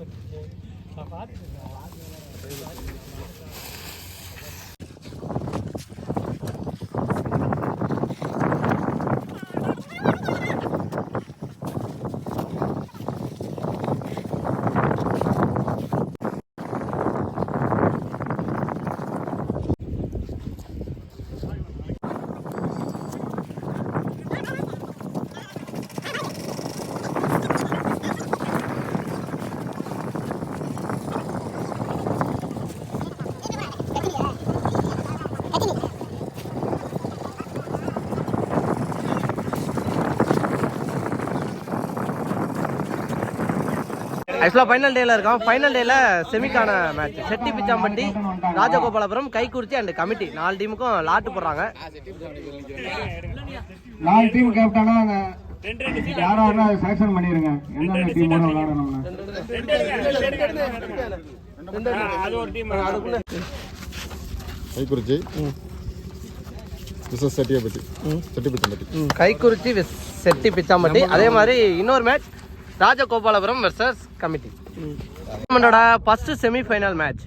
நான் பார்த்துருக்கேன் ஆக்சுவலாக ஃபைனல் டேல இருக்கோம். ஃபைனல் டேல செமிக்கான match Chetti Pichampatti Rajagopalapuram Kaikurichi and committee. நாலு டீமுக்கும் லாட்டு போடுறாங்க. நாலு டீம் கேப்டனா யாரா இருந்தா செலக்ஷன் பண்ணிருங்க. எந்தெந்த டீமோட விளையாடணும்னு. கைக்குறிச்சி. மிஸ்ஸஸ் செட்டியப்பட்டி செட்டிப்பச்சம்பட்டி. கைக்குறிச்சி செட்டி பிச்சாம்பட்டி அதே மாதிரி இன்னொரு match Rajagopalapuram versus committee. டோர்னமெண்டோட first semifinal match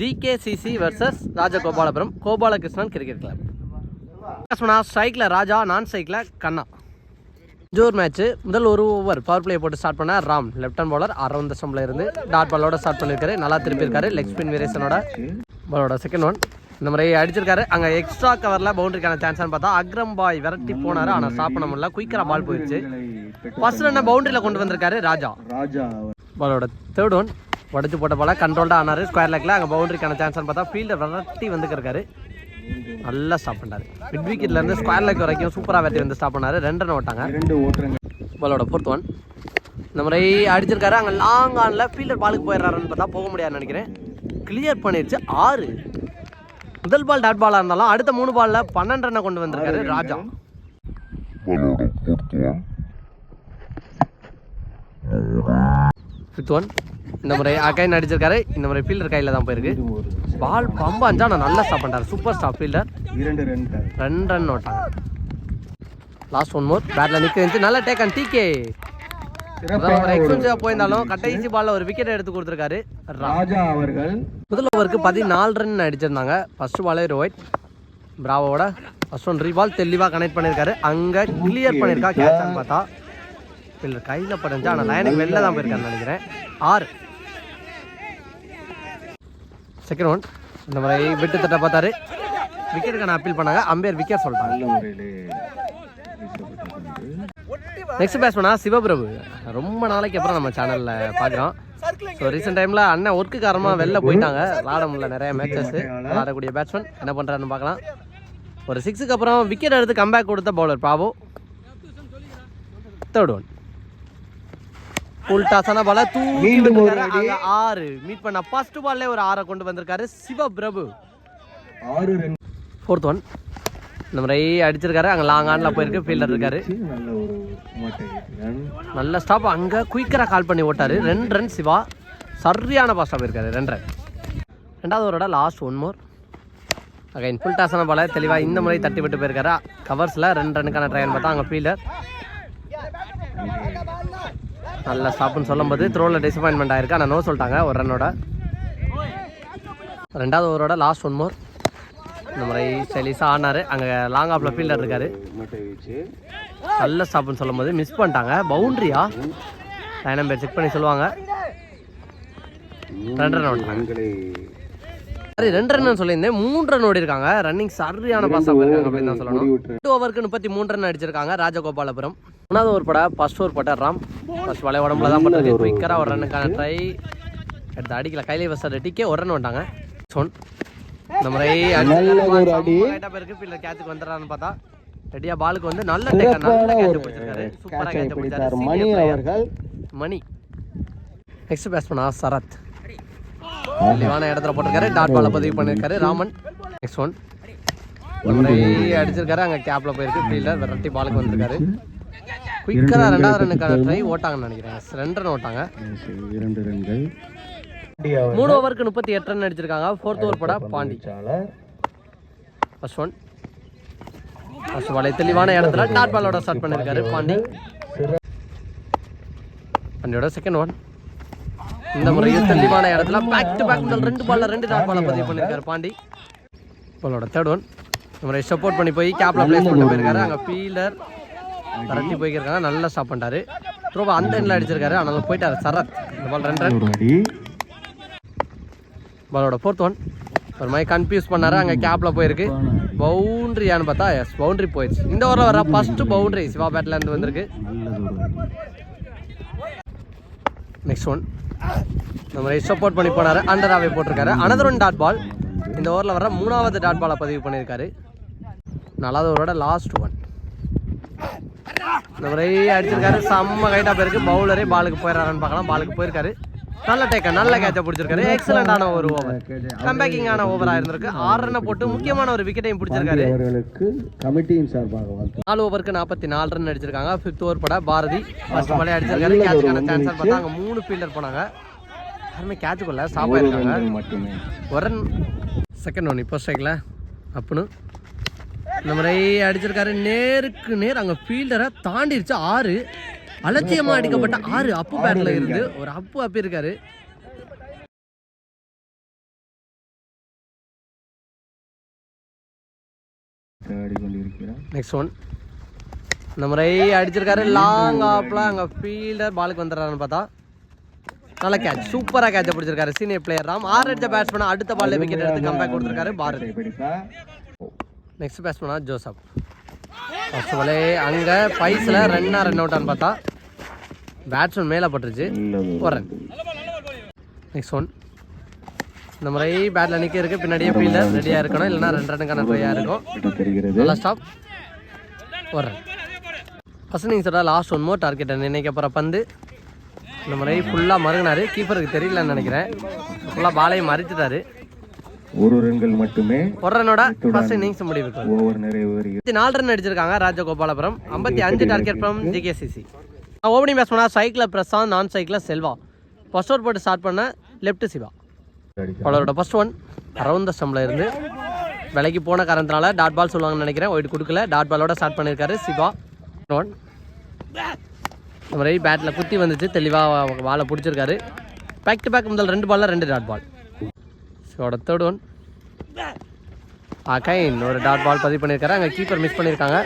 GKCC versus Rajagopalapuram Gopalakrishnan cricket club ஸ்ட்ரைக்கில் ராஜா நான் ஸ்ட்ரைக்கில் கண்ணா. ஜோர் மேட்ச்சு முதல் ஒரு ஓவர் பவர் பிளே போட்டு ஸ்டார்ட் பண்ண Ram left hand bowler around இருந்து டாட் பாலோட ஸ்டார்ட் பண்ணியிருக்காரு நல்லா திருப்பியிருக்காரு லெக் ஸ்பின் வீரேசனோட பாலோட செகண்ட் ஒன் இந்த மாதிரி அடிச்சிருக்காரு. அங்கே எக்ஸ்ட்ரா கவரில் பவுண்டரிக்கான சான்ஸ்னு பார்த்தா அக்ரம் பாய் விரட்டி போனார். ஆனால் ஸ்டாப் பண்ண முடியல. குயிக்கராக பால் போயிடுச்சு. ஃபர்ஸ்ட் ரன்னை பவுண்டரியில் கொண்டு வந்திருக்காரு ராஜா. ராஜா. பாலோட தேர்ட் ஒன் உடச்சு போட்ட பால கண்ட்ரோல்டாக ஆனார். ஸ்கொயர் லெக்கில் அங்கே பவுண்டரிக்கான சான்ஸ்னு பார்த்தா ஃபீல்டர் விரட்டி வந்துருக்காரு. நல்லா ஸ்டாப் பண்ணாரு மிட் விக்கெட்ல இருந்து ஸ்கொயர் லெக் வரைக்கும் சூப்பராக வெட்டி வந்து ஸ்டாப் பண்ணாரு. ரெண்டு ரன் ஓட்டாங்க. இரண்டு ஓட்டுறங்க பாலோட ஃபோர்த் ஒன் இந்த மாதிரி அடிச்சிருக்காரு. அங்கே லாங் ஆனில் ஃபீல்டர் பாலுக்கு போயிடுறாருன்னு பார்த்தா போக முடியாதுன்னு நினைக்கிறேன். கிளியர் பண்ணிடுச்சு ஆறு. முதல் பால் டாட் பாலாக இருந்தாலும் அடுத்த மூணு பாலில் பன்னெண்டு ரன்னை கொண்டு வந்திருக்காரு ராஜா. ஃபிஃப்த் ஒன் இந்த முறை அகைன் அடிச்சிருக்காரு இந்த முறை ஃபீல்டர் கையில் தான் போயிருக்கு. பால் பம்பாஞ்சா நான் நல்லா ஸ்டாப் பண்ணிட்டாரு சூப்பர் ஸ்டாப் ஃபீல்டர் இரண்டு ரெண்டு ரன் ஓட்டாங்க லாஸ்ட் ஒன் மோர் பேட்ல நிக்க இருந்துச்சு நல்ல டேக்கன் டிகே ஒரு எக்ஸ்பென்சிவா போயிருந்தாலும் கடைசி பால்ல ஒரு விக்கெட் எடுத்து கொடுத்துருக்காரு. ராஜா அவர்கள் முதல் ஓவருக்கு பதினாலு ரன் அடிச்சிருந்தாங்க. ஃபர்ஸ்ட் பாலே ஒயிட் பிராவோட ஃபர்ஸ்ட் ஒன் ரீபால் தெளிவாக கனெக்ட் பண்ணியிருக்காரு அங்கே கிளியர் பண்ணியிருக்கா கேட்சான்னு பார்த்தா. இல்லை கையில் படைஞ்சு ஆனால் லைனுக்கு வெளில தான் போயிருக்காருன்னு நினைக்கிறேன். ஆறு. செகண்ட் ஒன் இந்த மாதிரி விட்டு தட்ட பார்த்தாரு. விக்கெட்டுக்கான அப்பீல் பண்ணாங்க. அம்பேர் விக்கெட் சொல்லிட்டாங்க. நெக்ஸ்ட் பேட்ஸ்மேனா சிவபிரபு. ரொம்ப நாளைக்கு அப்புறம் நம்ம சேனலில் பார்க்குறோம். ஸோ ரீசெண்ட் டைமில் அண்ணன் ஒர்க்கு காரணமாக வெளில போயிட்டாங்க. விளாட முடியல நிறைய மேட்சஸ் விளாடக்கூடிய பேட்ஸ்மேன் என்ன பண்ணுறாருன்னு பார்க்கலாம். ஒரு சிக்ஸுக்கு அப்புறம் விக்கெட் எடுத்து கம்பேக் கொடுத்த bowler Babu. Third one full டாஸான பால தூக்கி மீண்டும் ஆறு. மீட் பண்ண ஃபர்ஸ்ட் பால்லே ஒரு ஆறை கொண்டு வந்திருக்காரு சிவபிரபு. ஆறு ஃபோர்த் ஒன் இந்த முறை அடிச்சிருக்காரு. அங்கே லாங் ஆனில் போயிருக்கு ஃபீல்டர் இருக்காரு. நல்ல ஸ்டாப் அங்கே குயிக்கராக கால் பண்ணி ஓட்டாரு. ரெண்டு ரன் சிவா. சரியான பாஸ்டாக போயிருக்காரு ரெண்டு ரன் ரெண்டாவது ஓவரோட last one more again full டாஸான பால தெளிவாக இந்த முறை தட்டி விட்டு போயிருக்காரு. கவர்ஸில் ரெண்டு ரனுக்கான ட்ரையல் பார்த்தா அங்கே ஃபீல்டர் நல்ல ஸ்டாப்னு சொல்லும்போது த்ரோவில் டிசப்பாயின்மெண்ட் ஆயிருக்கு. ஆனால் நோ சொல்லிட்டாங்க ஒரு ரன்னோட. ரெண்டாவது ஓவரோட லாஸ்ட் ஒன் மோர் இந்த முறை ஸ்டைலிஸாக ஆனார். அங்கே லாங் ஆஃபில் ஃபீல்டர் இருக்கார். நல்ல ஸ்டாப்னு சொல்லும்போது மிஸ் பண்ணிட்டாங்க. பவுண்ட்ரியா? லைனம் பேர் செக் பண்ணி சொல்லுவாங்க. ரெண்டு ரன் ஓடினாங்க சரி ரெண்டு ரன் சொல்லியிருந்தேன். மூன்று ரன் ஓடி இருக்காங்க ரன்னிங் சரியான பாஸ் போயிருக்காங்க அப்படின்னு தான் சொல்லணும். டூ ஓவருக்கு முப்பத்தி மூன்று ரன் அடிச்சிருக்காங்க. ராஜகோபாலபுரம். மூணாவது ஒரு பட ஃபர்ஸ்ட் ஓவர் பட்ட ராம். ஃபர்ஸ்ட் வலை உடம்புல தான் பண்ணுறது குயிக்கராக ஒரு ரன்னுக்கான ட்ரை எடுத்து அடிக்கல. கையிலே வசர் டிக்கே ஒரு ரன் வந்துட்டாங்க. சொன் இந்த முறை பேருக்கு ஃபீல்டர் கேட்சுக்கு வந்துடுறான்னு பார்த்தா ரெடியா பாலுக்கு வந்து நல்ல டேக்கர் நல்ல கேட்ச் பிடிச்சிருக்காரு. சூப்பராக கேட்ச் பிடிச்சாரு. மணி. அவர்கள். மணி. நெக்ஸ்ட் பேட்ஸ்மனா சரத். தெளிவான இடத்துல போட்டிருக்காரு. டாட் பால பதிவு பண்ணியிருக்காரு ராமன். நெக்ஸ்ட் ஒன் ஒரு முறை அடிச்சிருக்காரு. அங்கே கேப்ல போயிருக்கு. ஃபீல்டர் விரட்டி பாலுக்கு வந்திருக்காரு. குயிக்கரா ரெண்டாவது ரன்னுக்கான ட்ரை ஓட்டாங்கன்னு நினைக்கிறேன். ரெண்டு ரன் ஓட்டாங்க. இரண்டு ரன்கள் மூணு ஓவருக்கு முப்பத்தி எட்டு ரன் அடிச்சிருக்காங்க ஃபோர்த் ஓவர் பட பாண்டி. ஃபர்ஸ்ட் ஒன் ஃபர்ஸ்ட் பாலை தெளிவான இடத்துல டாட் பாலோட ஸ்டார்ட் பண்ணியிருக்காரு பாண்டி. பாண்டியோட செகண்ட் ஒன் இந்த முறையும் தெளிவான இடத்துல பேக் டு பேக் முதல் ரெண்டு பால்ல ரெண்டு டாட் பால பதிவு பண்ணியிருக்காரு பாண்டி. பாலோட தேர்ட் ஒன் இந்த முறை சப்போர்ட் பண்ணி போய் கேப்ல பிளேஸ் பண்ணிட்டு போயிருக்காரு. அங்கே ஃபீல்டர் விரட்டி போய்க்கிருக்காங்க நல்லா ஸ்டாப் பண்ணிட்டாரு த்ரோபா அந்த எண்ணில் அடிச்சிருக்காரு. ஆனாலும் போயிட்டாரு. சரத். இந்த பால் ரெண்டு ரன் பாலோட ஃபோர்த் ஒன் ஒரு மாதிரி கன்ஃபியூஸ் பண்ணாரு. அங்கே கேப்பில் போயிருக்கு. பவுண்ட்ரியான்னு பார்த்தா எஸ் பவுண்டரி போயிடுச்சு. இந்த ஊரில் வர ஃபஸ்ட்டு பவுண்டரி சிவா பேட்லேருந்து வந்திருக்கு. நெக்ஸ்ட் ஒன் நம்ம மாதிரி சப்போர்ட் பண்ணி போனாரு. அண்டராகவே போட்டிருக்காரு. அனதர் ஒன் டாட் பால் இந்த ஓவரில் வர மூணாவது டாட் பாலை பதிவு பண்ணியிருக்காரு. நாலாவது ஓவரோட லாஸ்ட் ஒன் இந்த முறை அடிச்சிருக்காரு. செம்ம கைட்டாக போயிருக்கு. பவுலரே பாலுக்கு போயிடறாருன்னு பார்க்கலாம். பாலுக்கு போயிருக்காரு. நல்ல டேக்க நல்ல கேட்சை பிடிச்சிருக்காரு. எக்ஸலண்டான ஒரு ஓவர் கம்பேக்கிங்கான ஓவராக இருந்திருக்கு. ஆறு ரன்னை போட்டு முக்கியமான ஒரு விக்கெட்டையும் பிடிச்சிருக்காரு. அவர்களுக்கு கமிட்டியின் சார்பாக நாலு ஓவருக்கு நாற்பத்தி நாலு ரன் அடிச்சிருக்காங்க ஃபிஃப்த் ஓவர் பட பாரதி ஃபர்ஸ்ட் பாலே அடிச்சிருக்காரு. கேட்சுக்கான சான்ஸ் பார்த்தா அங்கே மூணு ஃபீல்டர் போனாங்க. யாருமே கேட்சுக்குள்ள ஆயிருக்காங்க. மட்டுமே. ஒரு ரன் செகண்ட் ஒன் இப்போ ஸ்ட்ரைக்கில் அப்புன்னு இந்த முறை அடிச்சிருக்காரு. நேருக்கு நேர் அங்கே ஃபீல்டரை தாண்டிருச்சு. ஆறு. அலட்சியமாக அடிக்கப்பட்ட ஆறு அப்பு பேட்டில் இருந்து ஒரு அப்பு ஆடி கொண்டிருக்கிறார் நெக்ஸ்ட் ஒன் இந்த முறை அடிச்சிருக்காரு. லாங் ஆப்ல அங்கே ஃபீல்டர் பாலுக்கு வந்துடுறாருன்னு பார்த்தா நல்ல கேட்ச் சூப்பராக கேட்சை பிடிச்சிருக்காரு. Senior player Ram. ஆறு அடிச்ச பேட்ஸ்மேன் அடுத்த பால்ல விக்கெட் எடுத்து கம்பேக் கொடுத்துருக்காரு பாரதி. நெக்ஸ்ட் பேட்ஸ்மேனா ஜோசப். ஃபர்ஸ்ட் பாலே அங்கே பைஸில் ரன்னா ரன் அவுட்டான்னு பார்த்தா பேட்ஸ்மேன் மேலே பட்டுருச்சு. ஒரு ரன் நெக்ஸ்ட் ஒன் இந்த முறை பேட்டில் நிற்க இருக்கு. பின்னாடியே ஃபீல்டர் ரெடியாக இருக்கணும். இல்லைன்னா ரெண்டு ரன்னுக்கான ட்ரையாக இருக்கும். நல்லா ஸ்டாப் ஒரு ரன் ஃபர்ஸ்ட் இன்னிங்ஸோட லாஸ்ட் ஒன் மோர் டார்கெட்டை நினைக்க போகிற பந்து. இந்த முறை ஃபுல்லாக மறுகினாரு. கீப்பருக்கு தெரியலன்னு நினைக்கிறேன். ஃபுல்லாக பாலையும் மறிச்சிட்டாரு. ஒரு ரன்கள் மட்டுமே. ஒரு ரனோட ஃபர்ஸ்ட் இன்னிங்ஸ் முடிவுக்கு. ஓவர் நாலு ரன் அடிச்சிருக்காங்க ராஜகோபாலபுரம். ஐம்பத்தி அஞ்சு டார்கெட் ஃப்ரம் ஜிகேசிசி ஓப்பனிங் பேட்ஸ்மனா சைக்கிளில் பிரசாந்த் நான் சைக்கிளில் செல்வா. ஃபர்ஸ்ட் ஓவர் போட்டு ஸ்டார்ட் பண்ண லெஃப்ட் சிவா. அவளோட ஃபர்ஸ்ட் ஒன் அரௌண்ட் த ஸ்டம்பில் இருந்து விலைக்கு போன காரணத்தினால டாட் பால் சொல்லுவாங்கன்னு நினைக்கிறேன். ஒயிட் கொடுக்கல. டாட் பாலோட ஸ்டார்ட் பண்ணியிருக்காரு சிவா. ஒன் இந்த முறை பேட்டில் குத்தி வந்துச்சு. தெளிவாக வாழை பிடிச்சிருக்காரு. பேக் டு பேக் முதல் ரெண்டு பால்ல ரெண்டு டாட் பால் சிவோட தேர்ட் ஒன் அகைன் ஒரு டாட் பால் பதிவு பண்ணியிருக்காரு. அங்கே கீப்பர் மிஸ் பண்ணியிருக்காங்க.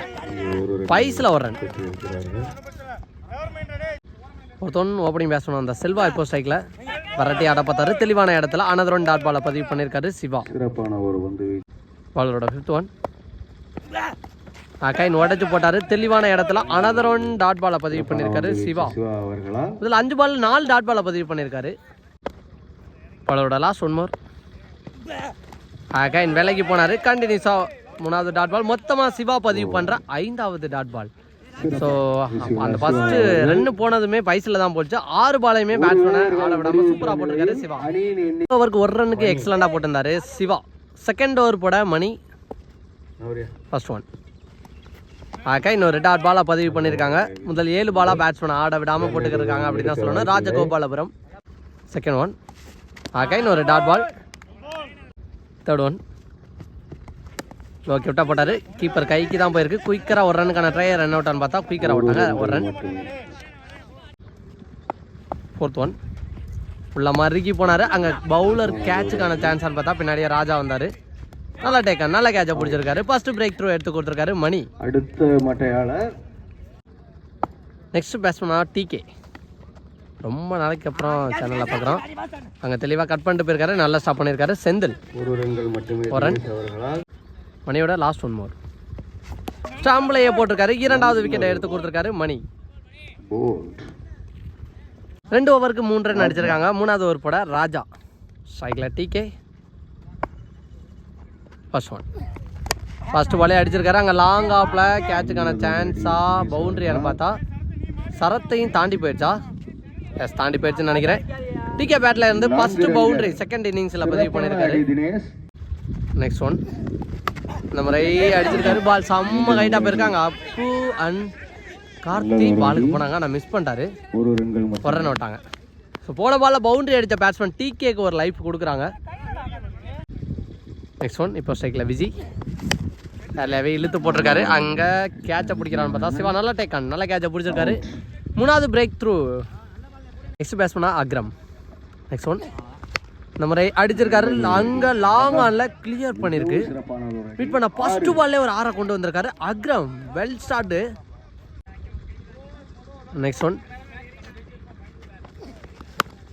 பைஸில் ஒரு ரன் ஒருத்தன் ஓப்பனிங் பேட்ஸ்மேன் அந்த செல்வா இப்போ ஸ்ட்ரைக்கில் வரட்டி ஆட பார்த்தாரு. தெளிவான இடத்துல அனதர் ஒன் டாட் பாலை பதிவு பண்ணியிருக்காரு சிவா. சிறப்பான ஒரு வந்து பாலரோட ஃபிஃப்த் ஒன் அகைன் உடைச்சு போட்டாரு. தெளிவான இடத்துல அனதர் ஒன் டாட் பாலை பதிவு பண்ணியிருக்காரு சிவா. இதில் அஞ்சு பால் நாலு டாட் பாலை பதிவு பண்ணியிருக்காரு. பாலரோட லாஸ்ட் ஒன் மோர் அகைன் விலைக்கு போனார். கண்டினியூஸாக மூணாவது டாட் பால் மொத்தமாக சிவா பதிவு பண்ணுற ஐந்தாவது டாட் பால் ஸோ அந்த ஃபஸ்ட்டு ரன்னு போனதுமே பைஸில் தான் போச்சு. ஆறு பாலையுமே பேட்ஸ்மேனை ஆட விடாமல் சூப்பராக போட்டிருக்காரு சிவா. ஓவருக்கு ஒரு ரன்னுக்கு எக்ஸலண்டாக போட்டிருந்தாரு சிவா. செகண்ட் ஓவர் போட மணி ஃபர்ஸ்ட் ஒன் ஆக்கா இன்னொரு டாட் பாலாக பதிவு பண்ணியிருக்காங்க முதல் ஏழு பாலாக பேட்ஸ்மேன் ஆட விடாமல் போட்டுக்கிருக்காங்க அப்படின்னு தான் சொல்லணும். ராஜகோபாலபுரம் செகண்ட் ஒன் ஆக்கா இன்னொரு dot ball third one okay விட்டா போட்டார். கீப்பர் கைக்கு தான் போயிருக்கு. குயிக்கராக ஒரு ரன்னுக்கான ட்ரை ரன் அவுட்டான்னு பார்த்தா குயிக்கராக விட்டாங்க. ஒரு ரன் ஃபோர்த் ஒன் ஃபுல்லாக மறுக்கி போனார். அங்கே பவுலர் கேட்சுக்கான சான்ஸ்னு பார்த்தா பின்னாடியே ராஜா வந்தார். நல்லா டேக்கன் நல்ல கேட்சை பிடிச்சிருக்காரு. ஃபர்ஸ்ட் பிரேக் த்ரூ எடுத்து கொடுத்துருக்காரு மணி. அடுத்த மட்டையாளர். நெக்ஸ்ட் பேட்ஸ்மனா டிகே ரொம்ப நாளைக்கு அப்புறம் சேனலில் பார்க்குறோம். அங்கே தெளிவாக கட் பண்ணிட்டு போயிருக்காரு நல்லா ஸ்டாப் பண்ணியிருக்காரு செந்தில். ஒரு ரன். மணியோட லாஸ்ட் ஒன் மோர் ஸ்டாம்பிளையே போட்டிருக்காரு. இரண்டாவது விக்கெட்டை எடுத்து கொடுத்துருக்காரு மணி. ரெண்டு ஓவருக்கு மூணு ரன் அடிச்சிருக்காங்க. மூணாவது ஓவர் போட ராஜா. ஸ்ட்ரைக்கில் டிகே ஃபர்ஸ்ட் ஒன் ஃபர்ஸ்ட் பாலே அடிச்சிருக்காரு. அங்கே லாங் ஆஃபில் கேட்சுக்கான சான்ஸா பவுண்டரியான்னு பார்த்தா சரத்தையும் தாண்டி போயிடுச்சா? எஸ் தாண்டி போயிடுச்சுன்னு நினைக்கிறேன். டிகே பேட்டில் இருந்து ஃபர்ஸ்ட் பவுண்டரி செகண்ட் இன்னிங்ஸில் பதிவு பண்ணியிருக்காரு. நெக்ஸ்ட் ஒன் இந்த முறை அடிச்சிருக்காரு பால் செம்ம கைட்டாக போயிருக்காங்க. அப்பு அண்ட் கார்த்தி பாலுக்கு போனாங்க. நான் மிஸ் பண்ணிட்டாரு. ஒரு ரன் விட்டாங்க. ஸோ போன பால்ல பவுண்டரி அடித்த பேட்ஸ்மேன் டிகேக்கு ஒரு லைஃப் கொடுக்குறாங்க. நெக்ஸ்ட் ஒன் இப்போ ஸ்ட்ரைக்கில் விஜி. நிறையவே இழுத்து போட்டிருக்காரு. அங்கே கேட்சை பிடிக்கிறான்னு பார்த்தா சிவா நல்லா டேக் ஆன் நல்லா கேட்சை பிடிச்சிருக்காரு. மூணாவது பிரேக் த்ரூ நெக்ஸ்ட் பேட்ஸ்மேனா அக்ரம். நெக்ஸ்ட் ஒன் இந்த முறை அடிச்சிருக்காரு. அங்க லாங் ஆன்ல கிளியர் பண்ணியிருக்கு மீட் பண்ண ஃபர்ஸ்ட் பால்லே ஒரு ஆறை கொண்டு வந்திருக்காரு. Akram well start next one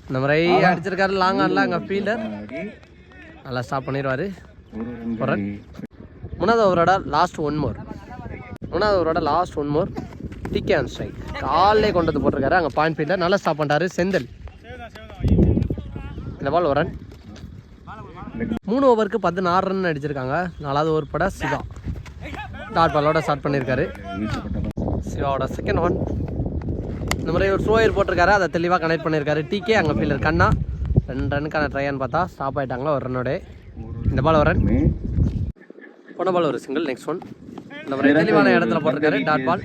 இந்த முறை அடிச்சிருக்காரு. லாங் ஆன்ல அங்க ஃபீல்டர் நல்லா ஸ்டாப் பண்ணிடுவாரு ஒரு ரன் மூணாவது ஓவரோட லாஸ்ட் ஒன் மோர் மூணாவது ஓவரோட last one more DK and strike. காலே கொண்டு வந்து போட்டிருக்காரு. அங்கே பாயிண்ட் ஃபீல்டர் நல்லா ஸ்டாப் பண்ணிட்டாரு. செந்தில். இந்த பால் ஒரு ரன் மூணு ஓவருக்கு பதினாறு ரன் அடிச்சிருக்காங்க. நாலாவது ஓவர் பட சிவா. டாட் பாலோட ஸ்டார்ட் பண்ணியிருக்காரு. சிவாவோட செகண்ட் ஒன் இந்த முறை ஒரு ஸ்லோயர் போட்டிருக்காரு. அதை தெளிவாக கனெக்ட் பண்ணியிருக்காரு. டிகே அங்கே ஃபீல்டர் கண்ணா. ரெண்டு ரனுக்கான ட்ரையான்னு பார்த்தா ஸ்டாப் ஆயிட்டாங்க ஒரு ரன்னோட இந்த பால் ஒரு ரன் போன பால் ஒரு சிங்கிள் நெக்ஸ்ட் ஒன் இந்த முறை தெளிவான இடத்துல போட்டிருக்காரு. டாட் பால்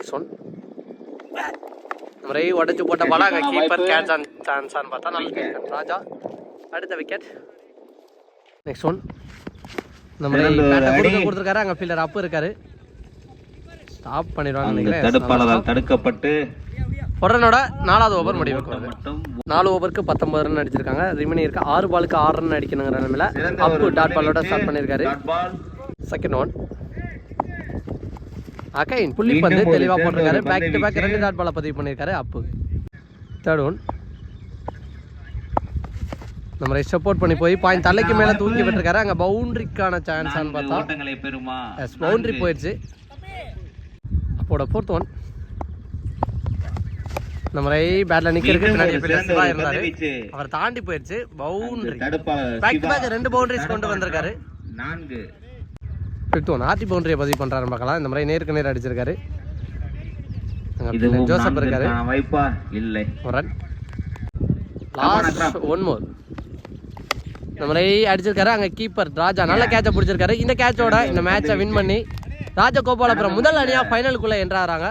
நெக்ஸ்ட் ஒன் முறை உடச்சு போட்ட பால் அங்கே கீப்பர் கேட்ச் ஆன் சான்ஸான்னு பார்த்தா நல்ல. ராஜா அடுத்த விக்கெட் நெக்ஸ்ட் ஒன் கொடுக்க கொடுத்துருக்காரு அங்கே ஃபீல்டர் அப்பு இருக்காரு. ஸ்டாப் பண்ணிடுவாங்க நினைக்கிறேன். தடுப்பாளரால் தடுக்கப்பட்டு உடனோட நாலாவது ஓவர் முடிவுக்கு வருது நாலு ஓவருக்கு பத்தொன்பது ரன் அடிச்சிருக்காங்க. ரிமினி இருக்கு. ஆறு பாலுக்கு ஆறு ரன் அடிக்கணுங்கிற நிலமையில அப்பு டாட் பாலோட ஸ்டார்ட் பண்ணியிருக்காரு செகண்ட் ஒன் அகைன் புள்ளி பந்து தெளிவாக போட்டிருக்காரு. பேக் டு பேக் ரெண்டு டாட் பாலை பதிவு பண்ணியிருக்காரு அப்பு. Third one. நம்ம சப்போர்ட் பண்ணி போய் பாயிண்ட் தலைக்கு மேலே தூக்கி விட்டுருக்காரு. அங்கே பவுண்டரிக்கான சான்ஸான்னு பார்த்தா. எஸ் பவுண்டரி போயிடுச்சு. அப்போட ஃபோர்த் ஒன் நம்ம ரை பேட்ல நிக்கிறதுக்கு பின்னாடி சிவா இருந்தாரு. அவர் தாண்டி போயிடுச்சு. பவுண்டரி பேக் பேக் ரெண்டு பவுண்டரிஸ் கொண்டு வந்திருக்காரு. நான்கு. ஃபிஃப்த் ஒன் ஆர்டி பவுண்டரியை பதிவு பண்றாரு பார்க்கலாம். இந்த மாதிரி நேருக்கு நேர் அடிச்சிருக்காரு. ஜோசப் இருக்காரு. இல்லை. ஒரு ரன். லாஸ்ட் ஒன் மோர் இந்த மாதிரி அடிச்சிருக்காரு. அங்க கீப்பர் ராஜா நல்ல கேட்சை பிடிச்சிருக்காரு. இந்த கேட்சோட இந்த மேட்சை வின் பண்ணி ராஜகோபாலபுரம் முதல் அணியா ஃபைனலுக்குள்ள என்றாராங்க.